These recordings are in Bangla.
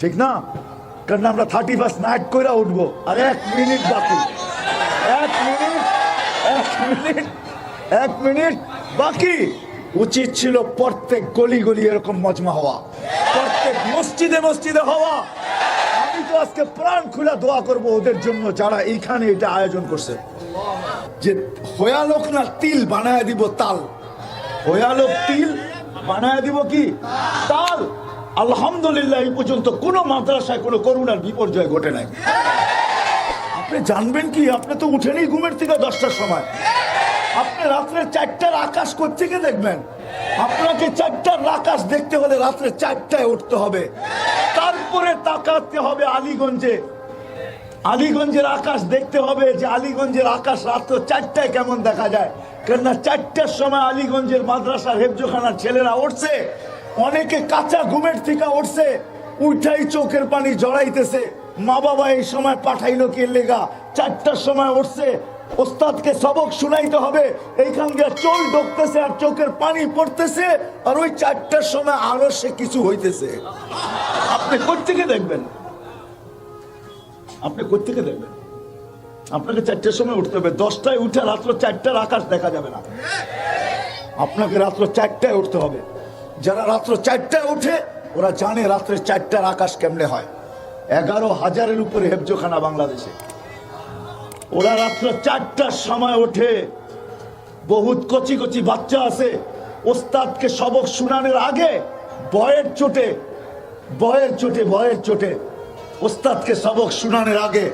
ঠিক না? কারণ আমরা থার্টি ফার্স্ট নাইট করে উঠবো। আর এক মিনিট বাকি। এক মিনিট এক মিনিট এক মিনিট বাকি। উচিত ছিল প্রত্যেক গলি গলি এরকম মজমা হওয়া। প্রত্যেক মসজিদে মসজিদে হওয়া। আমি তো আজকে প্রাণ খুলে দোয়া করব ওদের জন্য যারা এইখানে এটা আয়োজন করছে। যে হয়ালোক না তিল বানায় দিব তাল। হয়ালোক তিল বানায় দিব কি? তাল। আলহামদুলিল্লাহ, এই পর্যন্ত কোনো মাদ্রাসায়, কোনো করুণার বিপর্যয় ঘটে নাই। আপনি জানবেন কি? আপনি তো উঠেনি ঘুমের থেকে দশটার সময়। আপনি রাত্রে চারটার আকাশ থেকে দেখবেন? আপনাকে চারটার আকাশ দেখতে হলে রাত্রে চারটায় উঠতে হবে। তারপরে তাকাতে হবে আলীগঞ্জে। আলীগঞ্জের আকাশ দেখতে হবে যে আলীগঞ্জের আকাশ রাত্র চারটায় কেমন দেখা যায়। কেননা চারটার সময় আলীগঞ্জের মাদ্রাসার হেফজোখানার ছেলেরা উঠছে। অনেকে কাঁচা ঘুমের থেকে উঠছে, উঠাই চোখের পানি জড়াইতেছে। মা বাবা এই সময় পাঠাইলো কে লেগা? চারটার সময় উঠছে। ওস্তাদকে সবক শুনাইতে হবে। এইখান দিয়ে চোল ঢুকতেছে আর চোখের পানি পড়তেছে আর ওই চারটার সময় আরও সে কিছু হইতেছে। আপনি কোথেকে দেখবেন? আপনি কোথেকে দেখবেন? আপনাকে চারটের সময় উঠতে হবে। দশটায় উঠে রাত্র চারটার আকাশ দেখা যাবে না। আপনাকে রাত্র চারটায় উঠতে হবে। যারা রাত্র চারটায় উঠে ওরা জানে রাত্রে চারটার আকাশ কেমনে হয়। এগারো হাজারের উপরে হেফজোখানা বাংলাদেশে। ওরা রাত্র চারটার সময় ওঠে। বহুত কচি কচি বাচ্চা আছে। ওস্তাদকে সবক শুনানোর আগে বয়ের চোটে বয়ের চোটে বয়ের চোটে ওস্তাদকে সবক শুনানোর আগে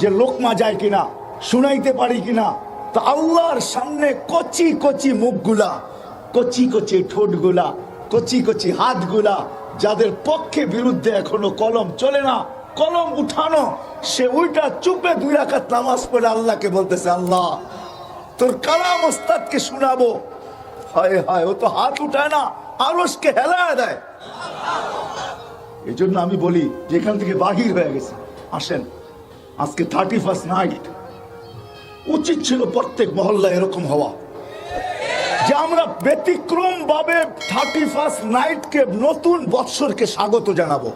যে লোকমা যায় কিনা, শুনাইতে পারি কিনা, তা আল্লাহর সামনে কচি কচি মুখগুলা, কচি কচি ঠোঁটগুলা কচি কচি হাতগুলা যাদের পক্ষে বিরুদ্ধে এখনও কলম চলে না, কলম উঠানো, সে উল্টা চুপে দুই রাকাত নামাজ পড়ে আল্লাহকে বলতেছে, আল্লাহ, তোর কালাম ওস্তাদকে শোনাবো। হায় হায়, ও তো হাত উঠায় না আরসকে হেলায় দেয়। এই জন্য আমি বলি, যেখান থেকে বাহির হয়ে গেছে, আসেন, আজকে থার্টি ফার্স্ট নাইট উচিত ছিল প্রত্যেক মহল্লা এরকম হওয়া। যে আমরা ব্যতিক্রম ভাবে থার্টি ফার্স্ট নাইটকে নতুন বৎসরকে স্বাগত জানাব।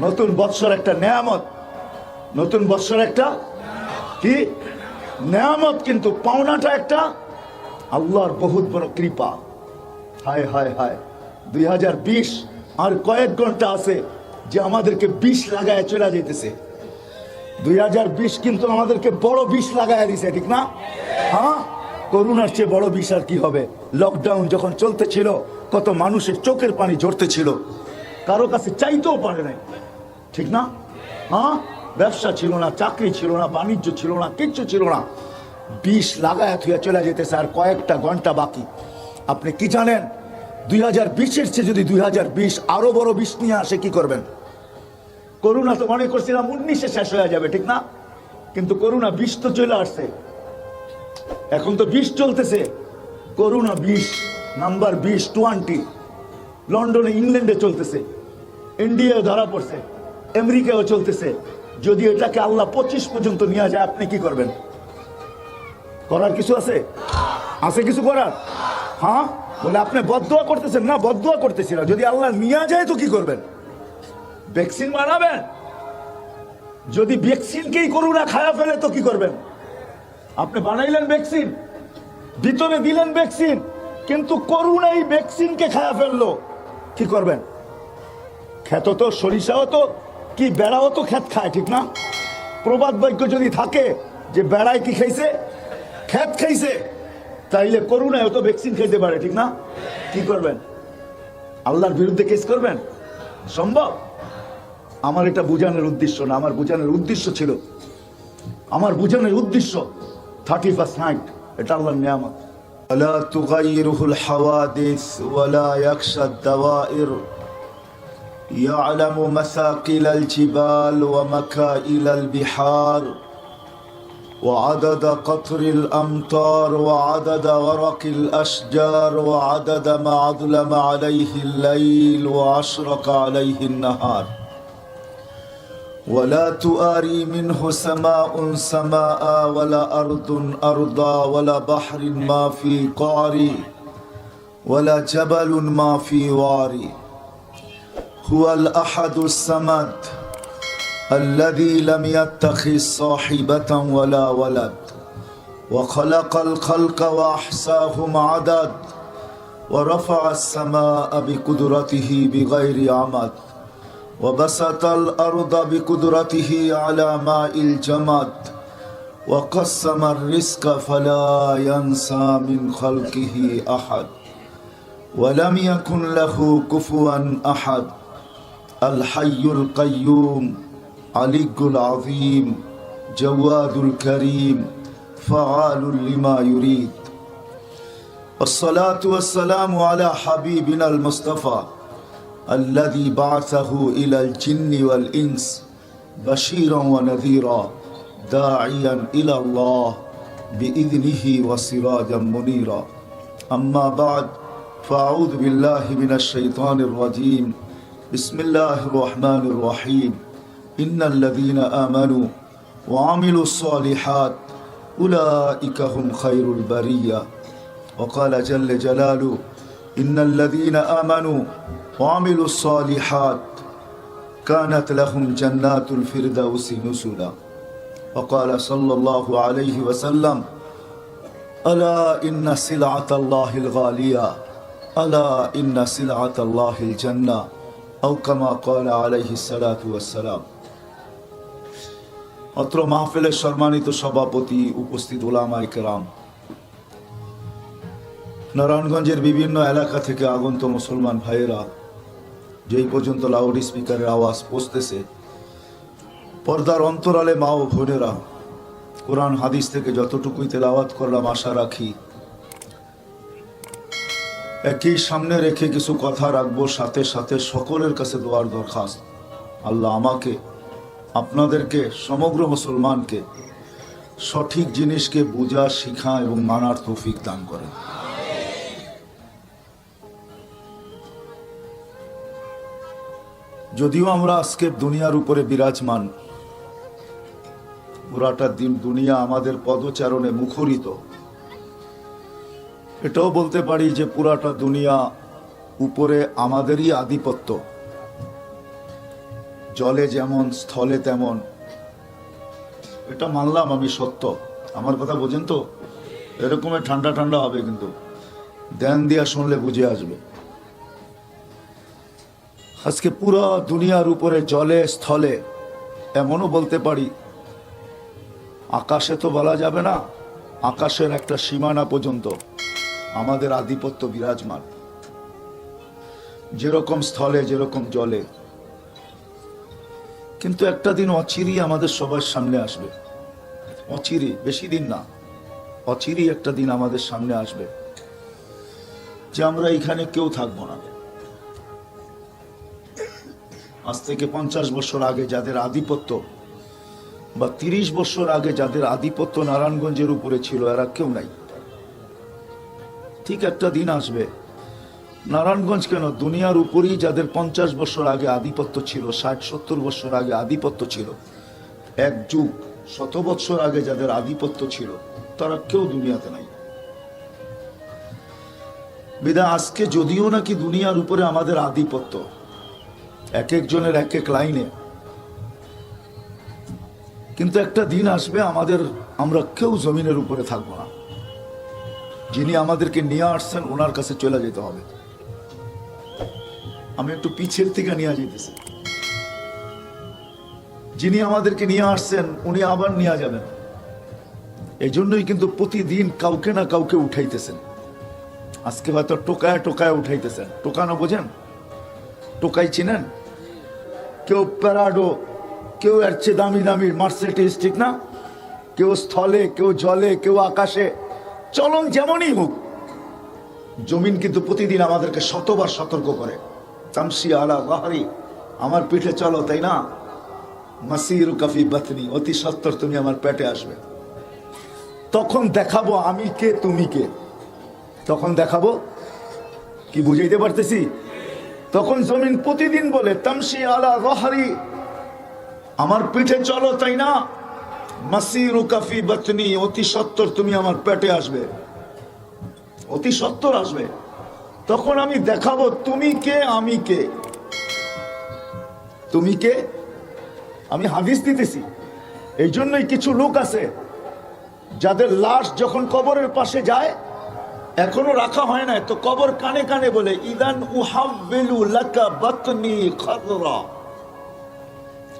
নতুন বৎসর একটা নেয়ামত। নতুন বৎসর একটা কি? নেয়ামত কিন্তু পাওনাটা একটা আল্লাহর বহুত বড় কৃপা। হায় হায় হায়। দুই হাজার বিশ আর কয়েক ঘণ্টা আছে যে আমাদেরকে বিষ লাগায় চলে যেতেছে। দুই হাজার বিশ কিন্তু আমাদেরকে বড় বিষ লাগায় দিছে, ঠিক না? হ্যাঁ? করোনার চেয়ে বড় বিষ আর কি হবে? লকডাউন যখন চলতেছিল, কত মানুষের চোখের পানি ঝরতেছিল। কারও কাছে চাইতেও পারে নাই। ঠিক না? হ্যাঁ? ব্যবসা ছিল না, চাকরি ছিল না, বাণিজ্য ছিল না, কিচ্ছু ছিল না। বিষ লাগায় থুয়া চলে যেতে স্যার কয়েকটা ঘণ্টা বাকি। আপনি কি জানেন? দুই হাজার বিশের চেয়ে যদি দুই হাজার বিশ আরও বড় বিষ নিয়ে আসে, কি করবেন? করোনা তো মনে করছিলাম উনিশে শেষ হয়ে যাবে, ঠিক না? কিন্তু করোনা বিষ তো চলে আসছে। এখন তো বিষ চলতেছে। করোনা বিষ, নাম্বার বিশ, টোয়েন্টি। লন্ডনে, ইংল্যান্ডে চলতেছে। ইন্ডিয়ায় ধরা পড়ছে। আমেরিকাও চলতেছে। যদি এটাকে আল্লাহ পঁচিশ পর্যন্ত নিয়ে যায়, আপনি কি করবেন? করার কিছু আছে? আছে কিছু করার? হ্যাঁ? বলে আপনি বদুয়া করতেছেন না? বদুয়া করতেছি না। যদি আল্লাহ নিয়ে যায়, তো কি করবেন? ভ্যাকসিন বানাবেন? যদি ভ্যাকসিনকেই করোনা খায়া ফেলে, তো কি করবেন? আপনি বানাইলেন ভ্যাকসিন ভিতরে দিলেন ভ্যাকসিন কিন্তু করোনা এই ভ্যাকসিনকে খায়া ফেলল। কি করবেন? খ্যাত তো, সরিষাও তো, কি বেড়াও তো খ্যাত খায়, ঠিক না? প্রবাদ বাক্য যদি থাকে, যে বেড়ায় কি খাইছে? খ্যাত খাইছে, তাইলে করুণায় তো ভ্যাকসিন খাইতে পারে, ঠিক না? কি করবেন? আল্লাহর বিরুদ্ধে কেস করবেন? সম্ভব? আমার এটা বুঝানোর উদ্দেশ্য না, আমার বুঝানোর উদ্দেশ্য ছিল, আমার বুঝানোর উদ্দেশ্য থার্টি ফার্স্ট নাইট এটা আল্লাহর নিয়ামত ولا تغيره الحوادث ولا يخشى الدوائر يعلم مثاقل الجبال ومكائل البحار وعدد قطر الامطار وعدد ورق الاشجار وعدد ما اظلم عليه الليل واشرق عليه النهار ولا تؤاري منه سماء سماء ولا أرض أرضا ولا بحر ما في قعر ولا جبل ما في وار هو الأحد الصمد الذي لم يتخذ صاحبة ولا ولد. وخلق الخلق وأحصاهم عدد. ورفع السماء بقدرته بغير عمد. وبسط الأرض بقدرته على ماء الجمد وقسم الرزق فلا ينسى من خلقه أحد ولم يكن له كفوا أحد الحي القيوم علي العظيم جواد الكريم فعال لما يريد. الصلاة والسلام على حبيبنا المصطفى الذي بعثه إلى الجن والإنس بشيرا ونذيرا داعيا إلى الله بإذنه وسراجا منيرا. أما بعد فأعوذ بالله من الشيطان الرجيم. بسم الله الرحمن الرحيم. إن الذين آمنوا وعملوا الصالحات أولئك هم خير البرية. وقال جل جلاله إن الذين آمنوا وعملوا الصالحات كانت لهم جنات الفردوس نزلا وقال صلى الله عليه وسلم ألا إن سلعة الله الغالية ألا إن سلعة الله الجنة أو كما قال عليه الصلاة والسلام অত্র মাহফিলের সম্মানিত সভাপতি উপস্থিত ওলামাই কেরাম নারায়ণগঞ্জের বিভিন্ন এলাকা থেকে আগন্ত মুসলমান ভাইয়েরা যেই পর্যন্ত লাউড স্পিকারের আওয়াজ পৌঁছতেছে পর্দার অন্তরালে মা ও বোনেরা, কোরআন, হাদিস থেকে যতটুকুই তেলাওয়াত করলাম, আশা রাখি একই সামনে রেখে কিছু কথা রাখব, সাথে সাথে সকলের কাছে দোয়ার দরখাস্ত। আল্লাহ আমাকে, আপনাদেরকে, সমগ্র মুসলমানকে সঠিক জিনিসকে বোঝা, শিখা এবং মানার তৌফিক দান করেন। যদিও আমরা আজকে দুনিয়ার উপরে বিরাজমান, পুরাটা দিন দুনিয়া আমাদের পদচারণে মুখরিত। এটাও বলতে পারি যে পুরাটা দুনিয়া উপরে আমাদেরই আধিপত্য। জলে যেমন, স্থলে তেমন। এটা মানলাম আমি সত্য। আমার কথা বোঝেন তো? এরকমের ঠান্ডা ঠান্ডা হবে কিন্তু। ধ্যান দিয়া শুনলে বুঝে আসবে। আজকে পুরো দুনিয়ার উপরে, জলে, স্থলে, এমনও বলতে পারি, আকাশে তো বলা যাবে না, আকাশের একটা সীমানা পর্যন্ত আমাদের আধিপত্য বিরাজমান। যেরকম স্থলে, যেরকম জলে। কিন্তু একটা দিন অচিরি আমাদের সবার সামনে আসবে। অচিরি, বেশি দিন না অচিরি একটা দিন আমাদের সামনে আসবে যে আমরা এখানে কেউ থাকব না। আজ থেকে পঞ্চাশ বছর আগে যাদের আধিপত্য বা তিরিশ বছর আগে যাদের আধিপত্য নারায়ণগঞ্জের উপরে ছিল, এরা কেউ নাই। ঠিক একটা দিন আসবে, নারায়ণগঞ্জ কেন দুনিয়ার উপরেই যাদের পঞ্চাশ বছর আগে আধিপত্য ছিল, ষাট, সত্তর বছর আগে আধিপত্য ছিল, এক যুগ, শত বছর আগে যাদের আধিপত্য ছিল, তারা কেউ দুনিয়াতে নাই। বিদা, আজকে যদিও নাকি দুনিয়ার উপরে আমাদের আধিপত্য এক একজনের এক এক লাইনে। কিন্তু একটা দিন আসবে, আমাদের, আমরা কেউ জমিনের উপরে থাকব না। যিনি আমাদেরকে নিয়ে আসছেন, ওনার কাছে চলে যেতে হবে। আমি একটু পিছের থেকে নিয়ে যেতেছি। যিনি আমাদেরকে নিয়ে আসছেন, উনি আবার নিয়ে যাবেন। এই জন্যই কিন্তু প্রতিদিন কাউকে না কাউকে উঠাইতেছেন। আজকে হয়তো টোকায় টোকায় উঠাইতেছেন। টোকানো বোঝেন? টোকাই চিনেন? কেউ প্যারাডো, কেউ এর চেয়ে দামি দামি মার্সিডিস ঠিক না? কেউ স্থলে, কেউ জলে, কেউ আকাশে। চলন যেমনই হোক, জমিন কিন্তু প্রতিদিন আমাদেরকে শতবার সতর্ক করে। তামসি আলা গাহারি আমার পিঠে চলো, তাই না? মাসির কাফি বাতনি, অতি সত্তর তুমি আমার পেটে আসবে। তখন দেখাবো আমি কে, তুমি কে। তখন দেখাবো, কি বুঝাইতে পারতেছি? তখন জমিন প্রতিদিন বলে তামসি আলা রহারি, আমার পিঠে চলো, তাই না? মাসির কাফি বাতনি, অতি সত্তর তুমি আমার পেটে আসবে। অতি সত্তর আসবে? তখন আমি দেখাবো, তুমি কে, আমি কে? তুমি কে? আমি হাদিস দিতেছি। এই জন্যই কিছু লোক আছে, যাদের লাশ যখন কবরের পাশে যায় এখনও রাখা হয় না তো কবর কানে কানে বলে, ইদান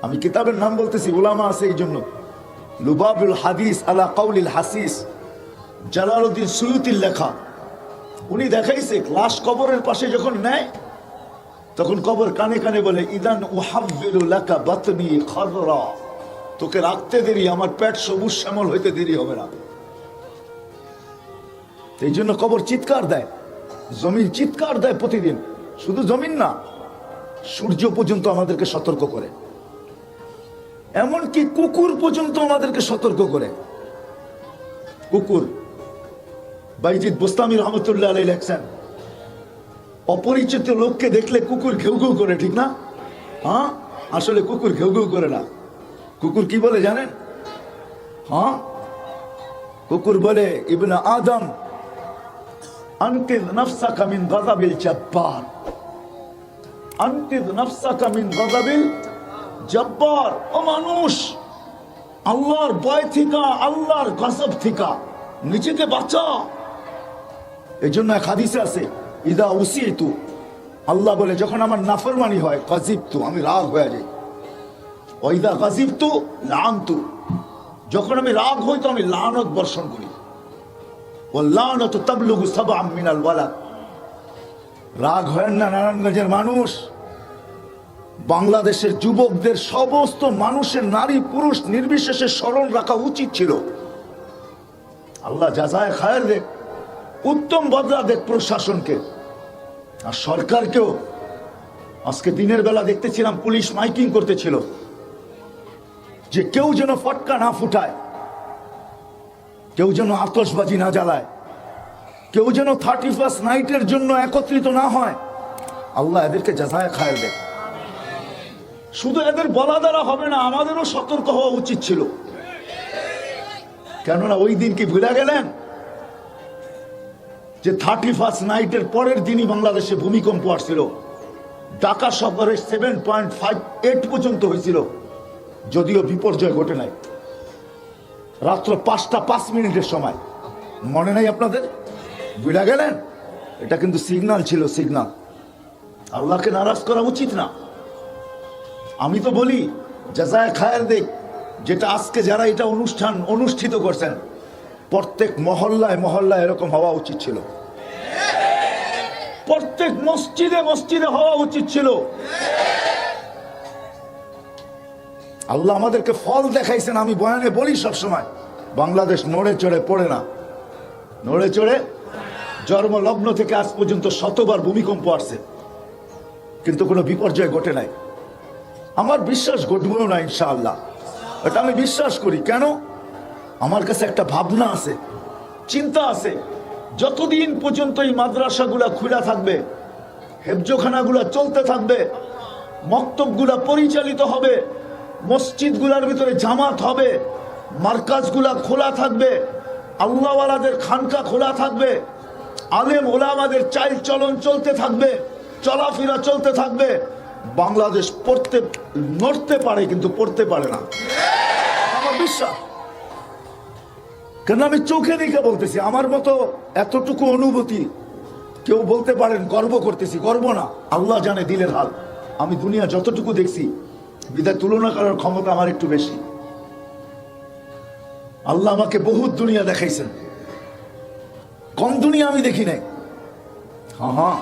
আমি কিতাবের নাম বলতেছি, উলামা আছে এই জন্য। লুবাবুল হাদিস আলা কাউলিল হাসিস, জালালউদ্দিন সুয়ুতির লেখা। উনি দেখাইছে, লাশ কবরের পাশে যখন নেয়, তখন কবর কানে কানে বলে, ইদান উহাব্বিলু লাকা বাতনি খাদরা। তোকে রাখতে দেরি, আমার পেট সবুজ শ্যামল হইতে দেরি হবে না। এই জন্য কবর চিৎকার দেয়। জমিন চিৎকার দেয় প্রতিদিন। শুধু জমিন না, সূর্য পর্যন্ত আমাদেরকে সতর্ক করে। এমনকি কুকুর পর্যন্ত আমাদেরকে সতর্ক করে। কুকুর বাইজিৎ বোস্তামি রহমতুল্লাহ আলাই লেখছেন, অপরিচিত লোককে দেখলে কুকুর ঘেউ ঘেউ করে, ঠিক না? হ্যাঁ? আসলে কুকুর ঘেউ ঘেউ করে না। কুকুর কি বলে জানেন? হ্যাঁ? কুকুর বলে, ইবনা আদম আনকিদ নাফসাকা মিন গাযাবিল জাব্বার আনকিদ নাফসাকা মিন গাযাবিল জব্বার ও মানুষ, আল্লাহর ভয় থিকা, আল্লাহর গজব থিকা নিজেকে বাঁচা। এই জন্য এক হাদিসে আছে, ইদা উসিতু। আল্লাহ বলে, যখন আমার নাফরমানি হয়, গজিবতু, আমি রাগ হয়ে যাই। ওইদা গজিবতু, লানতু। যখন আমি রাগ হই, তো আমি লানত বর্ষণ করি। মিনাল রাগ হয় না নারায়ণগঞ্জের মানুষ? বাংলাদেশের যুবকদের সমস্ত মানুষের নারী, পুরুষ নির্বিশেষে স্মরণ রাখা উচিত ছিল। আল্লাহ যাজায় খায়ের দেখ, উত্তম বদলা দেখ প্রশাসনকে। আর সরকারকেও। আজকে দিনের বেলা দেখতেছিলাম পুলিশ মাইকিং করতেছিল। যে কেউ যেন ফটকা না ফুটায়। কেউ যেন আতশবাজি না জ্বালায়। কেউ যেন থার্টি ফার্স্ট নাইটের জন্য একত্রিত না হয়। আল্লাহ এদেরকে যাচায় খায় দেয় শুধু এদের বলা দ্বারা হবে না, আমাদেরও সতর্ক হওয়া উচিত ছিল। কেননা ওই দিন কি ভুলে গেলেন? যে থার্টি ফার্স্ট নাইটের পরের দিনই বাংলাদেশে ভূমিকম্প আসছিল। ঢাকা শহরে সেভেন পয়েন্ট ফাইভ এইট পর্যন্ত হয়েছিল। যদিও বিপর্যয় ঘটে নাই। রাত্র পাঁচটা পাঁচ মিনিটের সময়। মনে নাই আপনাদের? বুঝা গেলেন? এটা কিন্তু সিগনাল ছিল সিগন্যাল আল্লাহকে নারাজ করা উচিত না। আমি তো বলি, জাজায় খায়ের দেখ, যেটা আজকে যারা এটা অনুষ্ঠান অনুষ্ঠিত করছেন, প্রত্যেক মহল্লায় মহল্লায় এরকম হওয়া উচিত ছিল। প্রত্যেক মসজিদে মসজিদে হওয়া উচিত ছিল। আল্লাহ আমাদেরকে ফল দেখাইছেন, আমি বয়ানে বলি সবসময়, বাংলাদেশ নড়ে চড়ে পড়ে না। নড়ে চড়ে জন্ম লগ্ন থেকে আজ পর্যন্ত শতবার ভূমিকম্প আসছে, কিন্তু কোনো বিপর্যয় ঘটে নাই। আমার বিশ্বাস ঘটবেও না, ইনশাআল্লাহ। এটা আমি বিশ্বাস করি, কেন? আমার কাছে একটা ভাবনা আছে, চিন্তা আছে। যতদিন পর্যন্ত এই মাদ্রাসাগুলা খোলা থাকবে, হেফজোখানাগুলা চলতে থাকবে, মক্তবগুলা পরিচালিত হবে মসজিদগুলার ভিতরে জামাত হবে, মার্কাজগুলা খোলা থাকবে, আল্লাহওয়ালাদের খানকা খোলা থাকবে, আলেম ওলামাদের চাইল চলন চলতে থাকবে, চলাফেরা চলতে থাকবে। বাংলাদেশ পড়তে, নড়তে পারে কিন্তু পড়তে পারে না। আমার বিশ্বাস। কেন আমি চোখে দেখে বলতেছি, আমার মতো এতটুকু অনুভূতি কেউ বলতে পারেন, গর্ব করতেছি, গর্ব না। আল্লাহ জানে দিলের হাল। আমি দুনিয়া যতটুকু দেখছি বিদায় তুলনা করার ক্ষমতা আমার একটু বেশি। আল্লাহ আমাকে বহুত দুনিয়া দেখাইছেন। কম দুনিয়া আমি দেখি নাই। হ্যাঁ হ্যাঁ।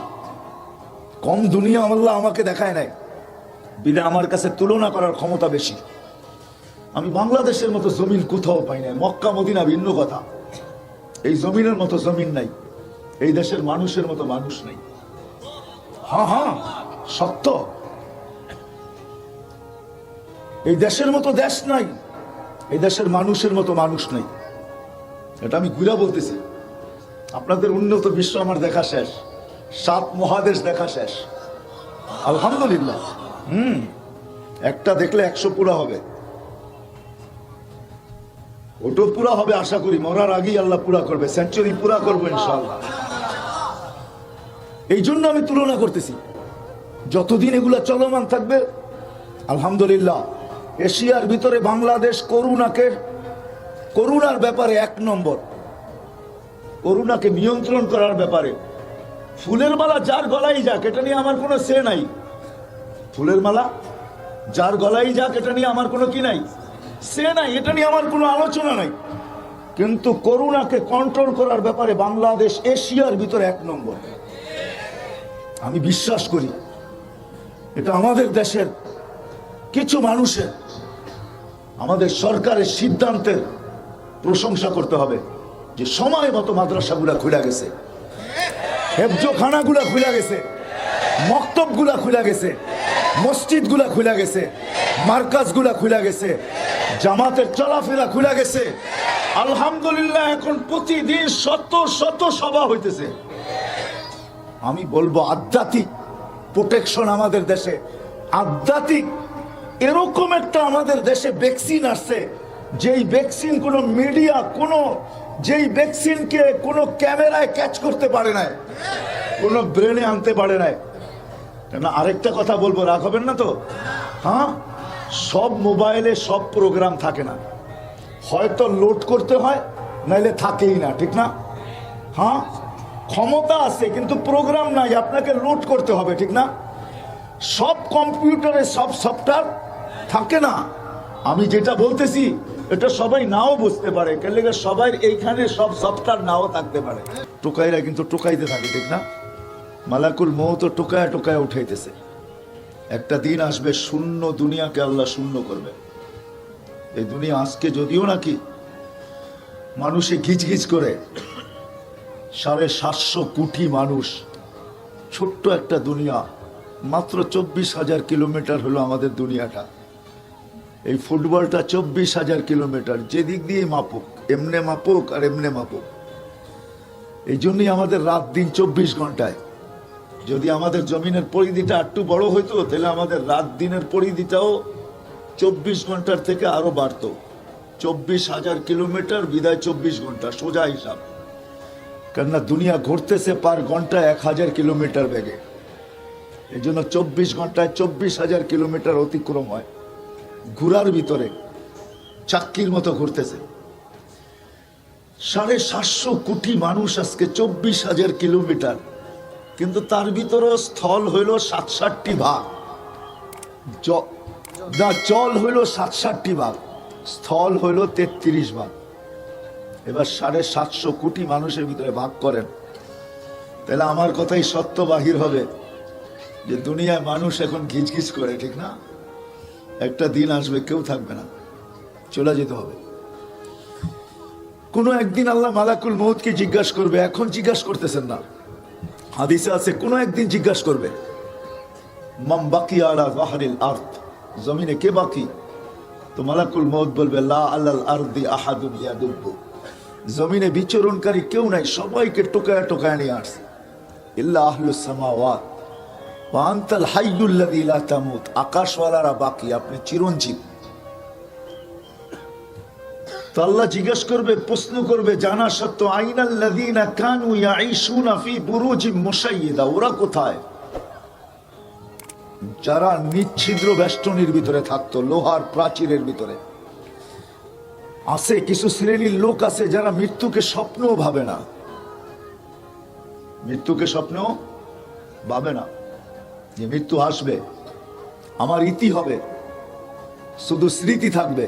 কম দুনিয়া আল্লাহ আমাকে দেখায় নাই। বিনা আমার কাছে তুলনা করার ক্ষমতা বেশি। আমি বাংলাদেশের মতো জমিন কোথাও পাই নাই। মক্কা মদিনা ভিন্ন কথা। এই জমিনের মতো জমিন নাই। এই দেশের মানুষের মতো মানুষ নেই। হ্যাঁ হ্যাঁ। সত্য। এই দেশের মতো দেশ নাই, এই দেশের মানুষের মতো মানুষ নেই। এটা আমি ঘুরা বলতেছি। আপনাদের উন্নত বিশ্ব আমার দেখা শেষ, সাত মহাদেশ দেখা শেষ। আলহামদুলিল্লাহ। হুম, একটা দেখলে একশো পুরা হবে। ওটো পুরা হবে আশা করি, মরার আগেই আল্লাহ পুরা করবে সেঞ্চুরি পুরা করব ইনশাল্লাহ এই জন্য আমি তুলনা করতেছি। যতদিন এগুলা চলমান থাকবে, আলহামদুলিল্লাহ। এশিয়ার ভিতরে বাংলাদেশ করুণাকে, করুণার ব্যাপারে এক নম্বর। করুণাকে নিয়ন্ত্রণ করার ব্যাপারে। ফুলের মালা যার গলাই যাক, এটা নিয়ে আমার কোনো সে নাই। ফুলের মালা যার গলাই যাক, এটা নিয়ে আমার কোনো কি নাই? সে নাই, এটা নিয়ে আমার কোনো আলোচনা নাই। কিন্তু করুণাকে কন্ট্রোল করার ব্যাপারে বাংলাদেশ এশিয়ার ভিতরে এক নম্বর। আমি বিশ্বাস করি, এটা আমাদের দেশের কিছু মানুষের আমাদের সরকারের সিদ্ধান্তের প্রশংসা করতে হবে যে সময় মতো মাদ্রাসাগুলা খুলে গেছে। হেফজোখানাগুলা খুলে গেছে। মক্তবগুলা খুলে গেছে। মসজিদগুলা খুলে গেছে। মার্কাজগুলা খুলে গেছে। জামাতের চলাফেরা খুলে গেছে। আলহামদুলিল্লাহ এখন প্রতিদিন শত শত সভা হইতেছে। আমি বলব আধ্যাত্মিক প্রোটেকশন আমাদের দেশে। আধ্যাত্মিক এরকম একটা আমাদের দেশে ভ্যাকসিন আসছে, যেই ভ্যাকসিন কোনো মিডিয়া কোনো, যেই ভ্যাকসিনকে কোনো ক্যামেরায় ক্যাচ করতে পারে না কোনো ব্রেনে আনতে পারে না কেন আরেকটা কথা বলব রাখবেন না তো? হ্যাঁ? সব মোবাইলে সব প্রোগ্রাম থাকে না। হয়তো লোড করতে হয়, নাইলে থাকেই না, ঠিক না? হ্যাঁ? ক্ষমতা আছে, কিন্তু প্রোগ্রাম নাই, আপনাকে লোড করতে হবে, ঠিক না? সব কম্পিউটারে সব সফটওয়্যার থাকে না। আমি যেটা বলতেছি, এটা সবাই নাও বুঝতে পারে। সবাই এইখানে সব সফটওয়্যার নাও থাকতে পারে। টোকাইরা কিন্তু টোকাইতে থাকে, ঠিক না? মালাকুল মৌ তো টোকায় টোকায় উঠাইতেছে। একটা দিন আসবে, শূন্য দুনিয়াকে আল্লাহ শূন্য করবে। এই দুনিয়া আজকে যদিও নাকি মানুষে ঘিচ ঘিচ করে, সাড়ে সাতশো কোটি মানুষ, ছোট্ট একটা দুনিয়া, মাত্র চব্বিশ হাজার কিলোমিটার হলো আমাদের দুনিয়াটা। এই ফুটবলটা চব্বিশ হাজার কিলোমিটার, যেদিক দিয়ে মাপুক, এমনে মাপুক আর এমনে মাপুক। এই জন্যই আমাদের রাত দিন চব্বিশ ঘন্টায়। যদি আমাদের জমিনের পরিধিটা একটু বড় হইতো, তাহলে আমাদের রাত দিনের পরিধিটাও চব্বিশ ঘণ্টার থেকে আরও বাড়তো। চব্বিশ হাজার কিলোমিটার, বিদায় চব্বিশ ঘণ্টা, সোজা হিসাব। কেননা দুনিয়া ঘুরতেছে পার ঘণ্টা এক হাজার কিলোমিটার বেগে। এই জন্য চব্বিশ ঘন্টায় চব্বিশ হাজার কিলোমিটার অতিক্রম হয়। ঘোরার ভিতরে চাক্কির মতো ঘুরতেছে। সাড়ে সাতশো কোটি মানুষ আজকে চব্বিশ হাজার কিলোমিটার, কিন্তু তার ভিতরেও স্থল হইল সাত ষাটটি ভাগ না, জল হইল সাত ষাটটি ভাগ, স্থল হইল তেত্রিশ ভাগ। এবার সাড়ে সাতশো কোটি মানুষের ভিতরে ভাগ করেন। তাহলে আমার কথাই সত্য বাহির হবে যে দুনিয়ায় মানুষ এখন ঘিচঘিচ করে, ঠিক না? একটা দিন আসবে, কেউ থাকবে না। চলে যেতে হবে। কোনো একদিন আল্লাহ মালাকুল মৌতকে জিজ্ঞাসা করবে, এখন জিজ্ঞাসা করতেছেন না। হাদিসে আছে, কোনো একদিন জিজ্ঞাসা করবে মাম বাকি আলা বাহারিল আর্থ জমিনে কে বাকি? তো মালাকুল মৌত বলবে, লা আল্লাল আরদি আহাদুন ইয়াদুব্বু। জমিনে বিচরণকারী কেউ নাই, সবাইকে টোকায় টোকায় নিয়ে আসছে। ইল্লা আহলুস সামাওয়াত ওয়া আনতাল লা তামুত, আকাশওয়ালারা বাকি, আপনি চিরঞ্জীব। তো আল্লাহ জিজ্ঞেস করবে, প্রশ্ন করবে, জানা সত্য আইনাল্লাযীনা কানু ইয়াঈশুনা ফি বুরুজিম মুশাইয়্যিদা ওরা কোথায়? যারা নিচ্ছিদ্র বেষ্টনীর ভিতরে থাকতো, লোহার প্রাচীরের ভিতরে। আছে, কিছু শ্রেণির লোক আছে যারা মৃত্যুকে স্বপ্নও ভাবে না। মৃত্যুকে স্বপ্নও ভাবে না। যে মৃত্যু আসবে, আমার ইতি হবে, শুধু স্মৃতি থাকবে,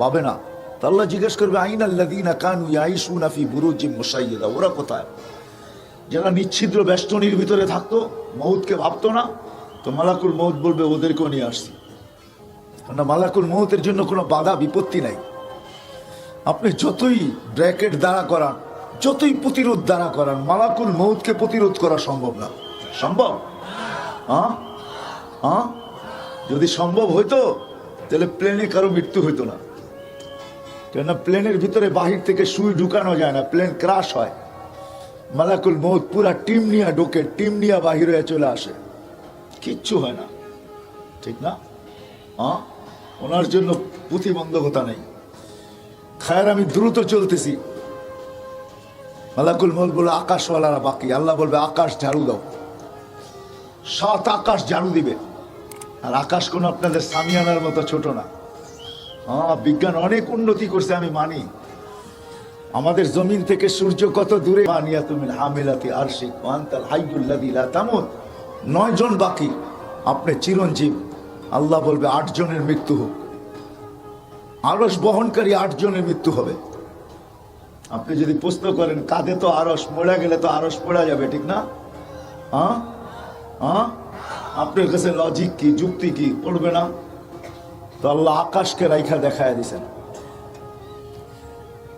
ভাবে না। তা আল্লাহ জিজ্ঞেস করবে, আইন আল্লাদিনা কানু ইয়াইশুনা ফি বুরুজিম মুশাইয়্যিদা ওরা কোথায়? যারা নিচ্ছিদ্র বেষ্টনীর ভিতরে থাকতো মৌতকে ভাবতো না, তো মালাকুল মৌত বলবে, ওদেরকেও নিয়ে আসছি। কেননা মালাকুল মৌতের জন্য কোনো বাধা, বিপত্তি নাই। আপনি যতই ব্র্যাকেট দ্বারা করান, যতই প্রতিরোধ দ্বারা করান, মালাকুল মৌতকে প্রতিরোধ করা সম্ভব না। সম্ভব? যদি সম্ভব হইতো, তাহলে প্লেনে কারও মৃত্যু হইতো না। কেননা প্লেনের ভিতরে বাহির থেকে সুই ঢুকানো যায় না, প্লেন ক্রাশ হয়। মালাকুল মৌত পুরা টিম নিয়ে ঢোকে, টিম নিয়ে বাহির হয়ে চলে আসে। কিচ্ছু হয় না। ঠিক না? হ্যাঁ ওনার জন্য প্রতিবন্ধকতা নেই। খায়ের, আমি দ্রুত চলতেছি। মালাকুল মৌত বলে, আকাশওয়ালারা বাকি। আল্লাহ বলবে, আকাশ ঝাড়ু দাও। সাত আকাশ ঝাড়ু দিবে। আর আকাশ কোনো আপনাদের সামিয়ানার মতো ছোট না। হ্যাঁ বিজ্ঞান অনেক উন্নতি করছে, আমি মানি। আমাদের জমিন থেকে সূর্য কত দূরে? মানিয়া তুমি হামিলাতি আরশিক ওয়ান্তাল হাইয়ুল্লাযী লা তামুত। নয় জন বাকি, আপনি চিরঞ্জীব। আল্লাহ বলবে, আট জনের মৃত্যু হোক। আরস বহনকারী আট জনের মৃত্যু হবে। আপনি যদি প্রশ্ন করেন কাঁধে তো আরস মরে গেলে তো আরস পড়া যাবে, ঠিক না? হ্যাঁ হ্যাঁ আপনার কাছে লজিক কি, যুক্তি কি পড়বে না? তো আল্লাহ আকাশকে রাইখা দেখায় দিছেন।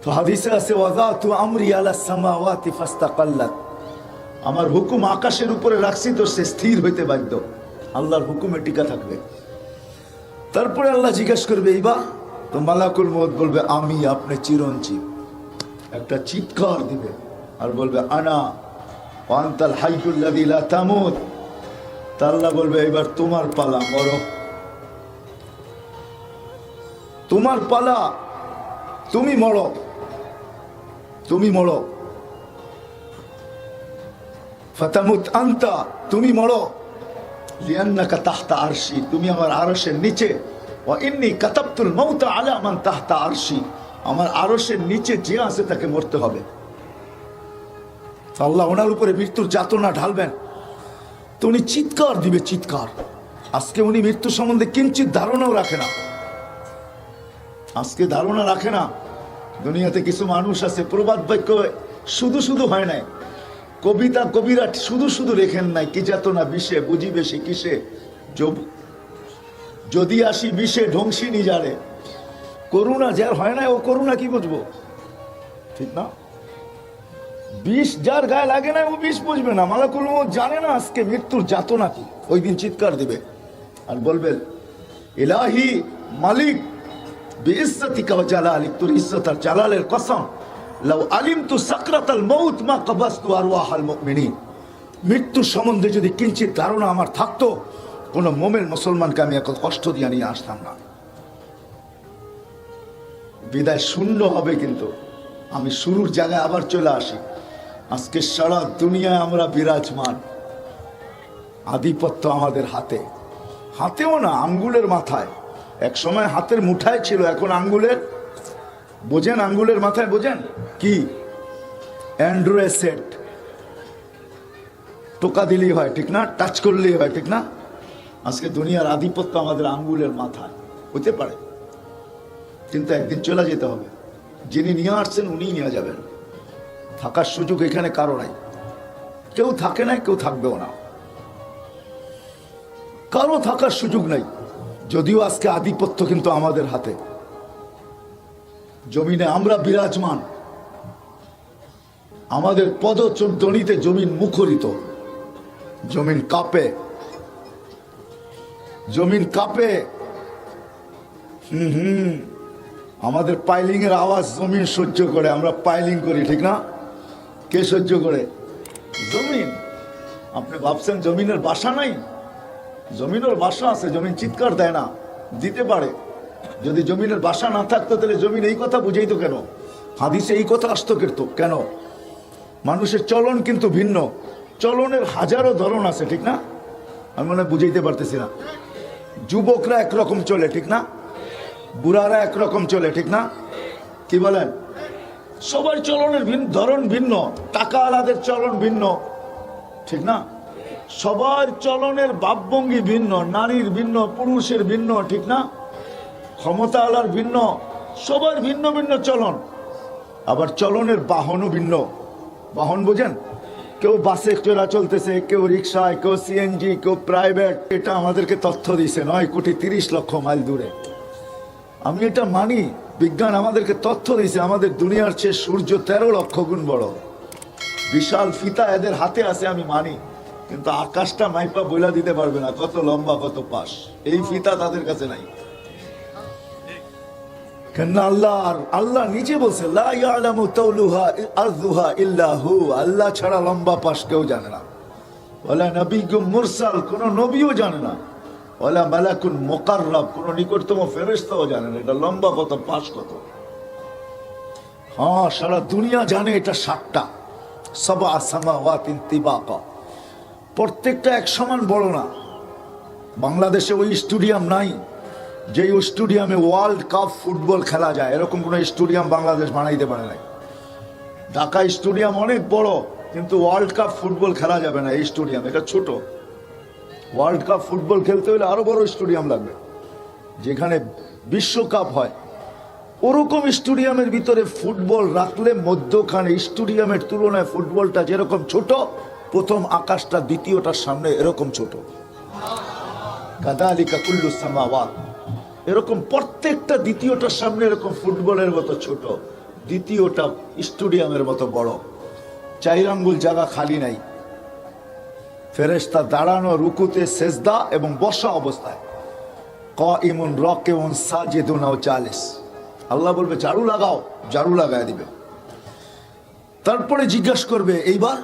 তো হাদিসে আছে ওয়াদাতু আমরি আলা সামাওয়াতি ফাস্তাকাল্লাত। আমার হুকুম আকাশের উপরে রাখছি তো সে স্থির হইতে বাধ্য। আল্লাহর হুকুমে টিকা থাকবে। তারপরে আল্লাহ জিজ্ঞেস করবে এইবা তো মালাকুল মত বলবে, আমি আপনি চিরঞ্জীব। একটা চিৎকার দিবে। আর বলবে, আনা ওয়ান্তাল হাইকুল্লাযী লা তামুত তা আল্লাহ বলবে এবার তোমার পালা, মরো। তোমার পালা, তুমি মরো। তুমি মরো। ফাতামুত আন্তা, তুমি মরো। লিয়ান্নাকা তাহতা আরশি, তুমি আমার আরশের নিচে। ওয়া ইন্নী কাতাবতুল মাউতা আলা মান তাহতা আরশি, আমার আরশের নিচে যে আছে তাকে মরতে হবে। আল্লাহ ওনার উপরে মৃত্যুর যাতনা ঢালবেন। তো উনি চিৎকার দিবে, চিৎকার। আজকে উনি মৃত্যু সম্বন্ধে কিঞ্চিত ধারণাও রাখে না। আজকে ধারণা রাখে না। দুনিয়াতে কিছু মানুষ আছে, প্রবাদ বাক্য শুধু শুধু হয় নাই। কবিতা কবিরা শুধু শুধু রেখেন নাই। কি যাত না বিষে, বুঝিবে সে কিসে? যদি আসি বিষে ধ্বংসী নিজারে। করুণা যার হয় না ও করুণা কি বুঝব? ঠিক না? বিষ যার গায়ে লাগে না, ও বিষ বুঝবে না। মালাকুল ও জানে না আজকে মৃত্যুর যাতনা কি। ওই দিন চিৎকার দিবে আর বলবে, ইলাহি মালিক, বিইজ্জতিকা ওয়া জালালিক, তোর ইজ্জত আর জালালের কসম। লাউ আলিমতু সাকরাতাল মউত মা কবাস্তু আরওয়াহাল মুমিনিন। মৃত্যু সম্বন্ধে যদি কিঞ্চিত ধারণা আমার থাকতো, কোনো মোমেন মুসলমানকে আমি এত কষ্ট দিয়ে নিয়ে আসতাম না। বিদায় শূন্য হবে কিন্তু। আমি শুরুর জায়গায় আবার চলে আসি। আজকে সারা দুনিয়ায় আমরা বিরাজমান। আধিপত্য আমাদের হাতে। হাতেও না, আঙ্গুলের মাথায়। এক সময় হাতের মুঠায় ছিল, এখন আঙ্গুলের। বোঝেন আঙ্গুলের মাথায়, বোঝেন? কি? Android set. টোকা দিলেই হয়, ঠিক না? টাচ করলেই হয়, ঠিক না? আজকে দুনিয়ার আধিপত্য আমাদের আঙ্গুলের মাথায়। হতে পারে। কিন্তু একদিন চলে যেতে হবে। যিনি নিয়ে আসছেন, উনিই নিয়ে যাবেন। থাকার সুযোগ এখানে কারও নাই। কেউ থাকে না কেউ থাকবেও না। কারও থাকার সুযোগ নাই। যদিও আজকে আধিপত্য কিন্তু আমাদের হাতে। জমিনে আমরা বিরাজমান। আমাদের পদচর্দনিতে জমিন মুখরিত। জমিন কাঁপে। জমিন কাঁপে। হুম হুম। আমাদের পাইলিং এর আওয়াজ জমিন সহ্য করে, আমরা পাইলিং করি, ঠিক না? কে সহ্য করে? জমিন। আপনি ভাবছেন জমিনের বাসা নাই? জমিনের বাসা আছে, জমিন চিৎকার দেয় না, দিতে পারে। যদি জমিনের বাসা না থাকতো, তাহলে জমিন এই কথা বুঝাইতো কেন? হাদিসে এই কথা আসতো কিন্তু, কেন? মানুষের চলন কিন্তু ভিন্ন। চলনের হাজারো ধরন আছে, ঠিক না? আমি মনে বুঝাইতে পারতেছি না। যুবকরা একরকম চলে, ঠিক না? বুড়ারা একরকম চলে, ঠিক না? কি বলেন? সবার চলনের ভিন্ন ধরন ভিন্ন, টাকা আলাদের চলন ভিন্ন। ঠিক না? সবার চলনের ভাবভঙ্গি ভিন্ন, নারীর ভিন্ন, পুরুষের ভিন্ন, ঠিক না? ক্ষমতা আলার ভিন্ন, সবার ভিন্ন ভিন্ন চলন। আবার চলনের বাহনও ভিন্ন। বাহন বোঝেন? কেউ বাসে চলা চলতেছে, কেউ রিক্সায় কেউ সিএনজি, কেউ প্রাইভেট। এটা আমাদেরকে তথ্য দিছে নয় কোটি তিরিশ লক্ষ মাইল দূরে। আমি এটা মানি। বিজ্ঞান আমাদেরকে তথ্য দিয়েছে, আমাদের দুনিয়ার চেয়ে সূর্য তেরো লক্ষ গুণ বড়। বিশাল ফিতা এদের হাতে আছে, আমি মানি। কিন্তু আকাশটা মাইপা বইলা দিতে পারবে না, কত লম্বা, কত পাশ। এই ফিতা তাদের কাছে নাই। আল্লাহ আর আল্লাহ নিজে বলছে আল্লাহ ছাড়া লম্বা পাশ কেউ জানে না। ওলা নবীগুম মুরসাল, কোন নবীও জানে না। ওলা মালাকুন মোকাররব, কোন নিকটতম ফেরেশতাও জানে না, এটা লম্বা কত পাশ কত। হ্যাঁ সারা দুনিয়া জানে এটা সাতটা। সবা সামাওয়াতিন তিবাকা। প্রত্যেকটা এক সমান বড় না। বাংলাদেশে ওই স্টেডিয়াম নাই, যেই স্টেডিয়ামে ওয়ার্ল্ড কাপ ফুটবল খেলা যায়। এরকম কোনো স্টেডিয়াম বাংলাদেশ বানাইতে পারে নাই। ঢাকা স্টেডিয়াম অনেক বড়, কিন্তু ওয়ার্ল্ড কাপ ফুটবল খেলা যাবে না এই স্টেডিয়াম, এটা ছোট। ওয়ার্ল্ড কাপ ফুটবল খেলতে হলে আরও বড় স্টেডিয়াম লাগবে। যেখানে বিশ্বকাপ হয়। ওরকম স্টেডিয়ামের ভিতরে ফুটবল রাখলে মধ্যখানে স্টেডিয়ামের তুলনায় ফুটবলটা যেরকম ছোট, প্রথম আকাশটা, দ্বিতীয়টার সামনে এরকম ছোট। কাদালিকা কুল্লু সামাওয়াত। এরকম প্রত্যেকটা দ্বিতীয়টার সামনে এরকম ফুটবলের মতো ছোট, দ্বিতীয়টা স্টেডিয়ামের মতো বড়। চার আঙ্গুল জায়গা খালি নাই। ফেরেশতা দাঁড়ানো রুকুতে সেজদা এবং বসা অবস্থায়। ক ইমন রক এমন এবং সাজেদুনাও চালিস আল্লাহ বলবে, ঝাড়ু লাগাও, ঝাড়ু লাগায় দিবে। তারপরে জিজ্ঞাসা করবে, এইবার?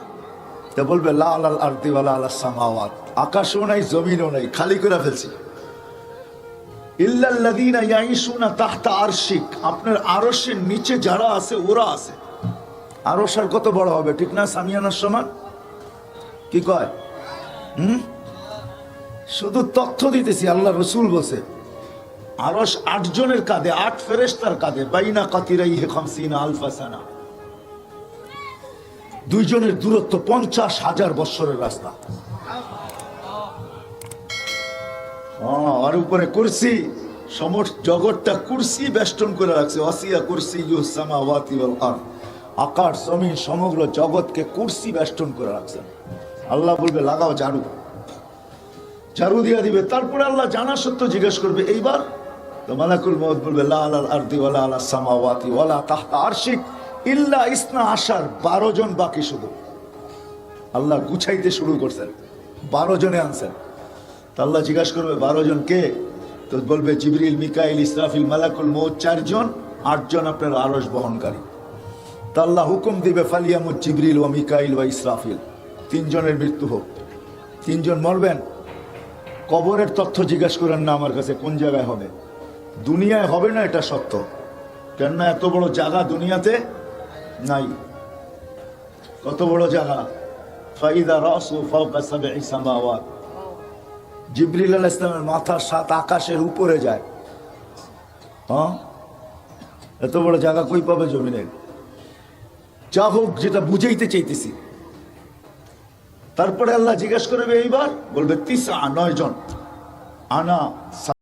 তা বলবে, লা আল আরতিওয়ালা আল্লাহ সামাওয়াত, আকাশও নাই, জমিনও নাই, খালি করে ফেলছি। ইল্লাল্লাযীনা ইয়াঈশুনা তাহতা আরশিক, আপনার আরশের নিচে যারা আছে, ওরা আছে। আরশ আর কত বড় হবে, ঠিক না সামিয়ানার সমান? কি কয়? শুধু তথ্য দিতেছি, আল্লাহ রসুল বসে আরস আট জনের কাঁধে, আট ফেরেস্তার কাঁধে, বাইনা কাতিরাই হে খামসিনা আলফাসানা দুইজনের দূরত্ব পঞ্চাশ হাজার বৎসরের রাস্তা। আর উপরে কুরসি, সমস্ত জগৎটা কুরসি বেষ্টন করে রাখছে অসিয়া কুরসি ইউসামা ওয়াতি আকাশ, জমিন, সমগ্র জগৎকে কুরসি বেষ্টন করে রাখছেন আল্লাহ বলবে, লাগাও ঝাড়ু। ঝাড়ু দিয়া দিবে। তারপরে আল্লাহ জানা সত্য জিজ্ঞেস করবে, এইবার? তো মালাকুল মত বলবে, লা আলাল আরদি ওয়ালা আলা সামাওয়াতি ওয়ালা তাহতা আরশিক ইল্লা ইসনা আশার, বারো জন বাকি শুধু। আল্লাহ গুছাইতে শুরু করছেন, বারো জনে আনছেন। আল্লাহ জিজ্ঞাসা করবে, বারো জন কে? তো বলবে, জিবরিল, মিকাইল, ইসরাফিল, মালাকুল মৌত চারজন আটজন আপনার আরস বহনকারী। তা আল্লাহ হুকুম দিবে, ফালিয়ামুদ জিবরিল ও মিকাইল বা ইসরাফিল। তিনজনের মৃত্যু হোক। তিনজন মরবেন? কবরের তথ্য জিজ্ঞাসা করেন না আমার কাছে, কোন জায়গায় হবে? দুনিয়ায় হবে না এটা সত্য। কেননা এত বড় জায়গা দুনিয়াতে নাই। কত বড় জায়গা? ফাইদা রাসু ফাওকা সাবঈ সামাওয়াত। জিবরিল আলাইহিস সালামের মাথা সাত আকাশের উপরে যায়। হ্যাঁ? এত বড় জায়গা কই পাবে জমিনের? যা হোক যেটা বুঝাইতে চাইতেছি। তারপরে আল্লাহ জিজ্ঞেস করবে এইবার? বলবে তিসা নয় জন আনা